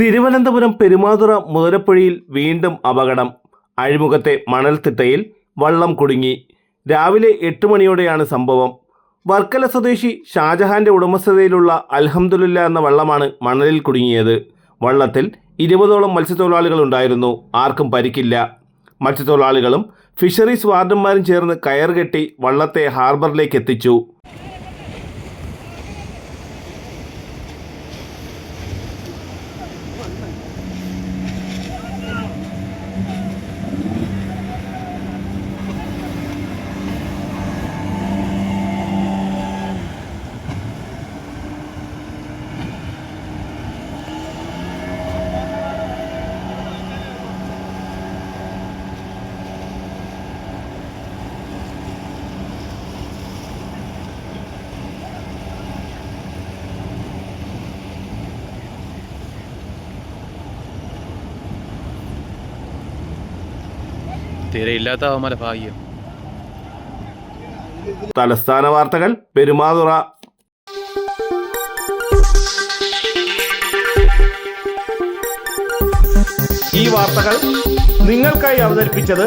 തിരുവനന്തപുരം പെരുമാതുറ മുതലപ്പുഴയിൽ വീണ്ടും അപകടം. അഴിമുഖത്തെ മണൽത്തിട്ടയിൽ വള്ളം കുടുങ്ങി. രാവിലെ എട്ട് മണിയോടെയാണ് സംഭവം. വർക്കല സ്വദേശി ഷാജഹാന്റെ ഉടമസ്ഥതയിലുള്ള അൽഹംദുലില്ല എന്ന വള്ളമാണ് മണലിൽ കുടുങ്ങിയത്. വള്ളത്തിൽ ഇരുപതോളം മത്സ്യത്തൊഴിലാളികൾ ഉണ്ടായിരുന്നു. ആർക്കും പരിക്കില്ല. മത്സ്യത്തൊഴിലാളികളും ഫിഷറീസ് വാർഡന്മാരും ചേർന്ന് കയർ കെട്ടി വള്ളത്തെ ഹാർബറിലേക്ക് എത്തിച്ചു. തീരെ ഇല്ലാത്ത അവന്മാരെ ഭാഗ്യം. തലസ്ഥാന വാർത്തകൾ പെരുമാതുറ. ഈ വാർത്തകൾ നിങ്ങൾക്കായി അവതരിപ്പിച്ചത്